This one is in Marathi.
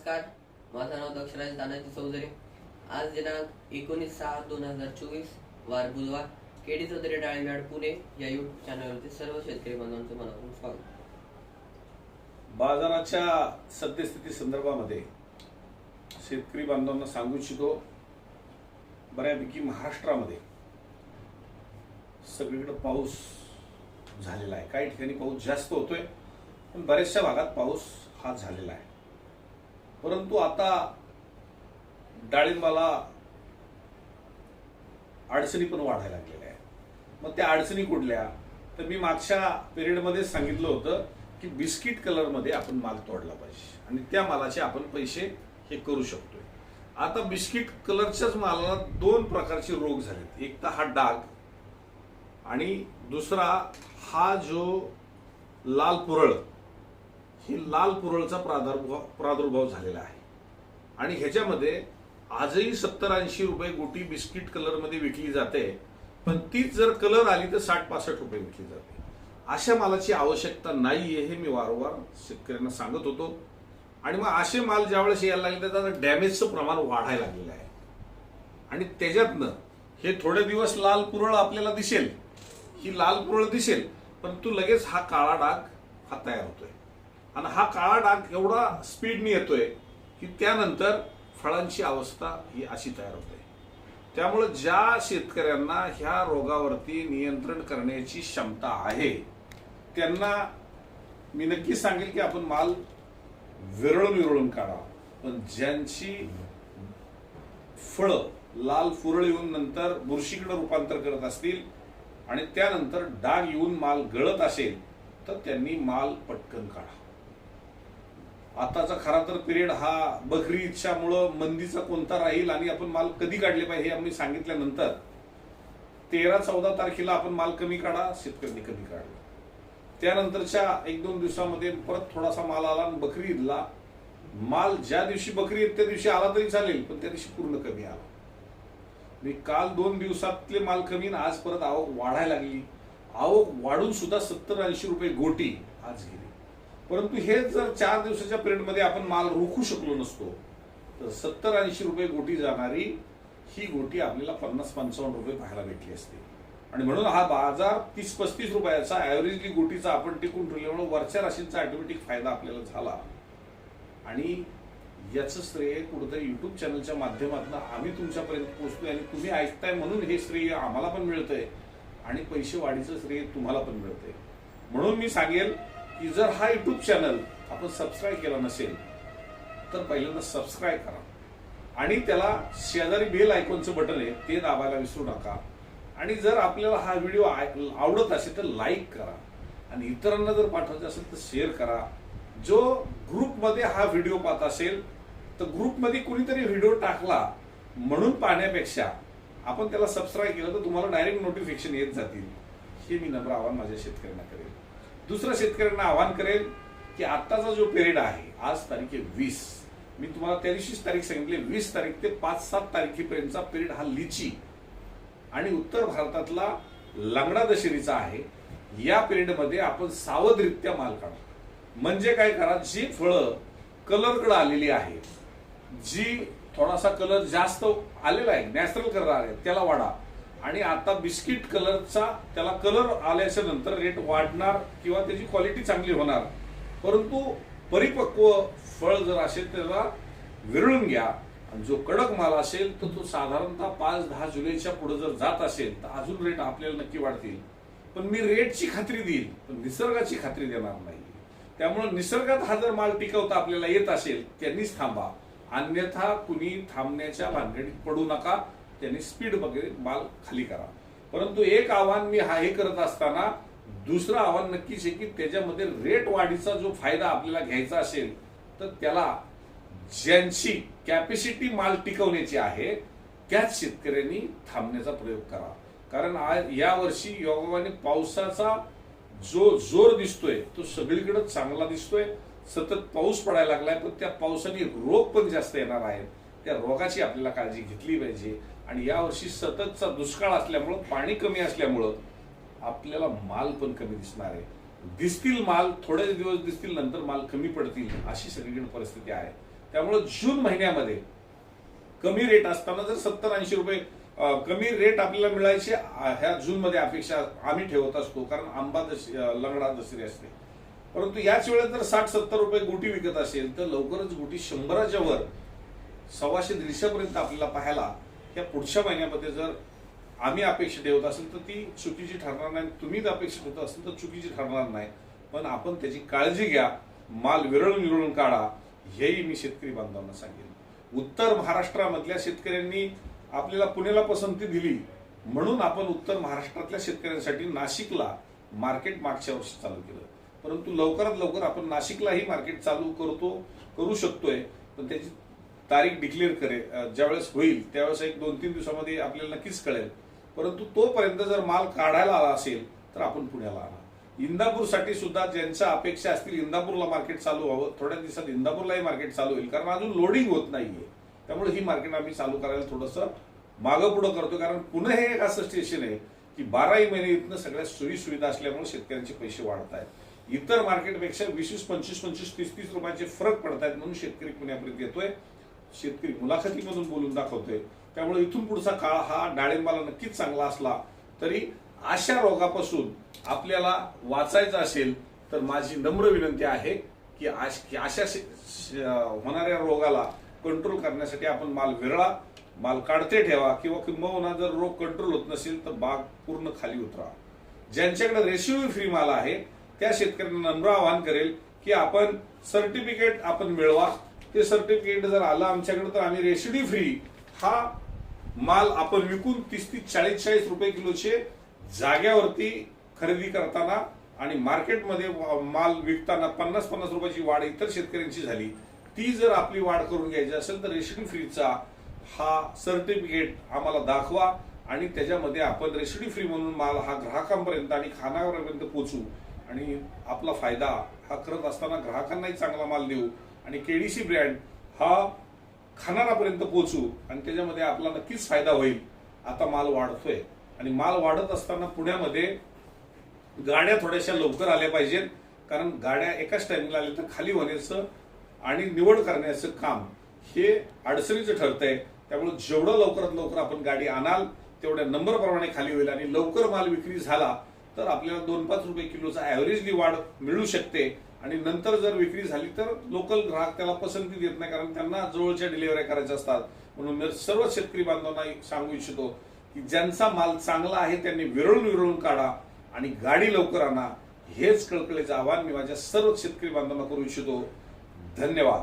नमस्कार माझं नाव दक्षराज दानाजी चौधरी. आज दिनांक एकोणीस सहा दोन हजार चोवीस वार बुधवार केडी चौधरी डाळीवाड पुणे या युट्यूब चॅनलवरती सर्व शेतकरी बांधवांचं मनापासून स्वागत. बाजाराच्या सद्यस्थिती संदर्भामध्ये शेतकरी बांधवांना सांगू इच्छितो बऱ्यापैकी महाराष्ट्रामध्ये सगळीकडे पाऊस झालेला आहे. काही ठिकाणी पाऊस जास्त होतोय पण बऱ्याचशा भागात पाऊस हा झालेला आहे. परंतु आता डाळिंबाला अडचणी पण वाढायला लागलेल्या आहेत. मग त्या अडचणी कुठल्या? तर मी मागच्या पिरियडमध्ये सांगितलं होतं की बिस्किट कलरमध्ये आपण माल तोडला पाहिजे आणि त्या मालाचे आपण पैसे हे करू शकतोय. आता बिस्किट कलरच्याच मालाला दोन प्रकारचे रोग झालेत. एक तर हा डाग आणि दुसरा हा जो लाल पुरळ ही लाल पुरळचा प्रादुर्भाव प्रादुर्भाव झालेला आहे. आणि ह्याच्यामध्ये आजही सत्तर ऐंशी रुपये गोटी बिस्किट कलरमध्ये विकली जाते पण तीच जर कलर आली तर साठ पासष्ट रुपये विकली जाते. अशा मालाची आवश्यकता नाही आहे हे मी वारंवार शेतकऱ्यांना सांगत होतो. आणि मग असे माल ज्यावेळेस यायला लागले त्याचा डॅमेजचं प्रमाण वाढायला लागलेलं आहे. आणि त्याच्यातनं हे थोडे दिवस लाल पुरळ आपल्याला दिसेल ही लाल पुरळ दिसेल परंतु लगेच हा काळा डाग हा तयार होतोय. आणि हा काळा डाग एवढा स्पीडने येतोय की त्यानंतर फळांची अवस्था ही अशी तयार होते. त्यामुळे ज्या शेतकऱ्यांना ह्या रोगावरती नियंत्रण करण्याची क्षमता आहे त्यांना मी नक्की सांगेल की आपण माल विरळून विरळून काढा पण ज्यांची फळं लाल फुरळ येऊन नंतर बुरशीकडे रूपांतर करत असतील आणि त्यानंतर डाग येऊन माल गळत असेल तर त्यांनी माल पटकन काढा. आताचा खरा तर पिरियड हा बकरी ईदच्यामुळं मंदीचा कोणता राहील आणि आपण माल कधी काढले पाहिजे हे आम्ही सांगितल्यानंतर तेरा चौदा तारखेला आपण माल कमी काढा शेतकऱ्यांनी कमी काढला त्यानंतरच्या एक दोन दिवसामध्ये परत थोडासा माल आला आणि बकरी ईदला माल ज्या दिवशी बकरी ईद त्या दिवशी आला तरी चालेल पण त्या दिवशी पूर्ण कमी आला. मी काल दोन दिवसातले माल कमी आणि आज परत आवक वाढायला लागली. आवक वाढून सुद्धा सत्तर ऐंशी रुपये गोटी आज गेली. परंतु हे जर चार दिवसाच्या पिरियडमध्ये आपण माल रोखू शकलो नसतो तर सत्तर ऐंशी रुपये गोटी जाणारी ही गोटी आपल्याला पन्नास पंचावन्न रुपये पाहायला भेटली असते. आणि म्हणून हा बाजार तीस पस्तीस रुपयाचा ॲव्हरेजली गोटीचा आपण टिकून ठेवल्यामुळे वरच्या राशींचा ऑटोमॅटिक फायदा आपल्याला झाला. आणि याचं श्रेय कुठंतरी यूट्यूब चॅनलच्या माध्यमातून आम्ही तुमच्यापर्यंत पोहोचतोय आणि तुम्ही ऐकताय म्हणून हे श्रेय आम्हाला पण मिळतंय आणि पैसे वाढीचं श्रेय तुम्हाला पण मिळतंय. म्हणून मी सांगेल की जर हा यूट्यूब चॅनल आपण सबस्क्राईब केला नसेल तर पहिल्यांदा सबस्क्राईब करा. आणि त्याला शेजारी बेल आयकॉनचं बटन आहे ते दाबायला विसरू नका. आणि जर आपल्याला हा व्हिडिओ आवडत असेल तर लाईक करा. आणि इतरांना जर पाठवायचं असेल तर शेअर करा. जो ग्रुपमध्ये हा व्हिडिओ पाहत असेल तर ग्रुपमध्ये कुणीतरी व्हिडिओ टाकला म्हणून पाहण्यापेक्षा आपण त्याला सबस्क्राईब केलं तर तुम्हाला डायरेक्ट नोटिफिकेशन येत जातील. हे मी नम्र आव्हान माझ्या शेतकऱ्यांना करेल. दुसरं शेतकऱ्यांना आवाहन करेल की आत्ताचा जो पिरियड आहे आज तारीख आहे वीस. मी तुम्हाला त्या दिवशीच तारीख सांगितली वीस तारीख ते पाच सात तारखेपर्यंतचा पिरियड हा लिची आणि उत्तर भारतातला लंगडा दशेरीचा आहे. या पिरियडमध्ये आपण सावधरित्या माल काढा. म्हणजे काय करा जी फळं कलरकडे आलेली आहे जी थोडासा कलर जास्त आलेला आहे नॅचरल कलर आहे त्याला वाढा. आणि आता बिस्किट कलरचा त्याला कलर आल्याच्यानंतर रेट वाढणार किंवा त्याची क्वालिटी चांगली होणार. परंतु परिपक्व फळ जर असेल त्याला विरळून घ्या. आणि जो कडक माल असेल तर तो साधारणतः पाच दहा जुलैच्या पुढे जर जात असेल तर अजून रेट आपल्याला नक्की वाढतील. पण मी रेटची खात्री देईल पण निसर्गाची खात्री देणार नाही. त्यामुळे निसर्गात हा जर माल टिकवता आपल्याला येत असेल त्यांनीच थांबा. अन्यथा कुणी थांबण्याच्या भानगडीत पडू नका. त्यांनी स्पीड वगैरे माल खाली करा. परंतु एक आव्हान मी हा हे करत असताना दुसरं आव्हान नक्कीच आहे की त्याच्यामध्ये रेट वाढीचा जो फायदा आपल्याला घ्यायचा असेल तर त्याला ज्यांची कॅपॅसिटी माल टिकवण्याची आहे त्याच शेतकऱ्यांनी थांबण्याचा प्रयोग करा. कारण आज या वर्षी योगाने पावसाचा जो जोर दिसतोय तो सगळीकडे चांगला दिसतोय. सतत पाऊस पडायला लागलाय पण त्या पावसाने रोग पण जास्त येणार आहेत. त्या रोगाची आपल्याला काळजी घेतली पाहिजे. आणि यावर्षी सततचा दुष्काळ असल्यामुळं पाणी कमी असल्यामुळं आपल्याला माल पण कमी दिसणार आहे. दिसतील माल थोडे दिवस दिसतील नंतर माल कमी पडतील अशी सगळीकडे परिस्थिती आहे. त्यामुळे जून महिन्यामध्ये कमी रेट असताना जर सत्तर ऐंशी रुपये कमी रेट आपल्याला मिळायची ह्या जून मध्ये अपेक्षा आम्ही ठेवत असतो कारण आंबा दशी लंगडा दसरी असते. परंतु याच वेळेत जर साठ सत्तर रुपये गुटी विकत असेल तर लवकरच गुटी शंभराच्या वर सव्वाशे दीडशेपर्यंत आपल्याला पाहायला या पुढच्या महिन्यामध्ये जर आम्ही अपेक्षा ठेवत असेल तर ती चुकीची ठरणार नाही. तुम्हीच अपेक्षा ठेवत असेल तर चुकीची ठरणार नाही. पण आपण त्याची काळजी घ्या. माल विरळून विरळून काढा. हेही मी शेतकरी बांधवांना सांगेन. उत्तर महाराष्ट्रामधल्या शेतकऱ्यांनी आपल्याला पुण्याला पसंती दिली म्हणून आपण उत्तर महाराष्ट्रातल्या शेतकऱ्यांसाठी नाशिकला मार्केट मागच्या वर्षी चालू केलं. परंतु लवकरात लवकर आपण नाशिकलाही मार्केट चालू करतो करू शकतोय. पण त्याची तारीख डिक्लेअर करे ज्यावेळेस होईल त्यावेळेस एक दोन तीन दिवसामध्ये आपल्याला नक्कीच कळेल. परंतु तोपर्यंत जर माल काढायला आला असेल तर आपण पुण्याला आणा इंदापूरसाठी सुद्धा ज्यांच्या अपेक्षा असतील इंदापूरला मार्केट चालू व्हावं. थोड्या दिवसात इंदापूरलाही मार्केट चालू होईल. कारण अजून लोडिंग होत नाहीये. त्यामुळे ही मार्केट आम्ही चालू करायला थोडंसं मागं पुढं करतो कारण पुणे हे एक असं स्टेशन आहे की बाराही महिने इथनं सगळ्या सोयी सुविधा असल्यामुळे शेतकऱ्यांचे पैसे वाढत आहेत इतर मार्केटपेक्षा वीस वीस पंचवीस पंचवीस तीस तीस रुपयाचे फरक पडत आहेत म्हणून शेतकरी पुण्यापर्यंत येतोय. शेतकरी मुलाखतीमधून बोलून दाखवतोय. त्यामुळे इथून पुढचा काळ हा डाळिंबाला नक्कीच चांगला असला तरी अशा रोगापासून आपल्याला वाचायचं असेल तर माझी नम्र विनंती आहे की की अशा होणाऱ्या रोगाला कंट्रोल करण्यासाठी आपण माल विरळा माल काढते ठेवा किंवा किंबहुना जर रोग कंट्रोल होत नसेल तर बाग पूर्ण खाली उतरा. ज्यांच्याकडे रेशिओ फ्री माल आहे त्या शेतकऱ्यांना नम्र आवाहन करेल की आपण सर्टिफिकेट आपण मिळवा. ते सर्टिफिकेट जर आलं आमच्याकडे तर आम्ही रेसिडी फ्री हा माल आपण विकून तीस तीस चाळीस चाळीस रुपये किलोचे जाग्यावरती खरेदी करताना आणि मार्केटमध्ये माल विकताना पन्नास पन्नास रुपयाची वाढ इतर शेतकऱ्यांची झाली ती जर आपली वाढ करून घ्यायची असेल तर रेसिडी फ्रीचा हा सर्टिफिकेट आम्हाला दाखवा आणि त्याच्यामध्ये आपण रेसिडी फ्री म्हणून माल हा ग्राहकांपर्यंत आणि खानावरपर्यंत पोचू आणि आपला फायदा हा करत असताना ग्राहकांनाही चांगला माल देऊ. आणि केडीसी ब्रँड हा खाणारापर्यंत पोचू आणि त्याच्यामध्ये आपला नक्कीच फायदा होईल. आता माल वाढतोय. आणि माल वाढत असताना पुण्यामध्ये गाड्या थोड्याशा लवकर आल्या पाहिजेत. कारण गाड्या एकाच टाइमला आल्या तर खाली होण्याचं आणि निवड करण्याचं काम हे अडचणीचं ठरतंय. त्यामुळे जेवढं लवकरात लवकर आपण गाडी आणाल तेवढ्या नंबर प्रमाणे खाली होईल आणि लवकर माल विक्री झाला तर आपल्याला दोन पाच रुपये किलोचा ॲव्हरेजली वाढ मिळू शकते. आणि नंतर जर विक्री झाली तर लोकल ग्राहक त्याला पसंती देत नाही कारण त्यांना जवळच्या डिलिव्हऱ्या करायच्या असतात. म्हणून मी सर्व शेतकरी बांधवांना सांगू इच्छितो की ज्यांचा माल चांगला आहे त्यांनी विरळून विरळून काढा आणि गाडी लवकर आणा. हेच कळकळीचं आव्हान मी माझ्या सर्व शेतकरी बांधवांना करू इच्छितो. धन्यवाद.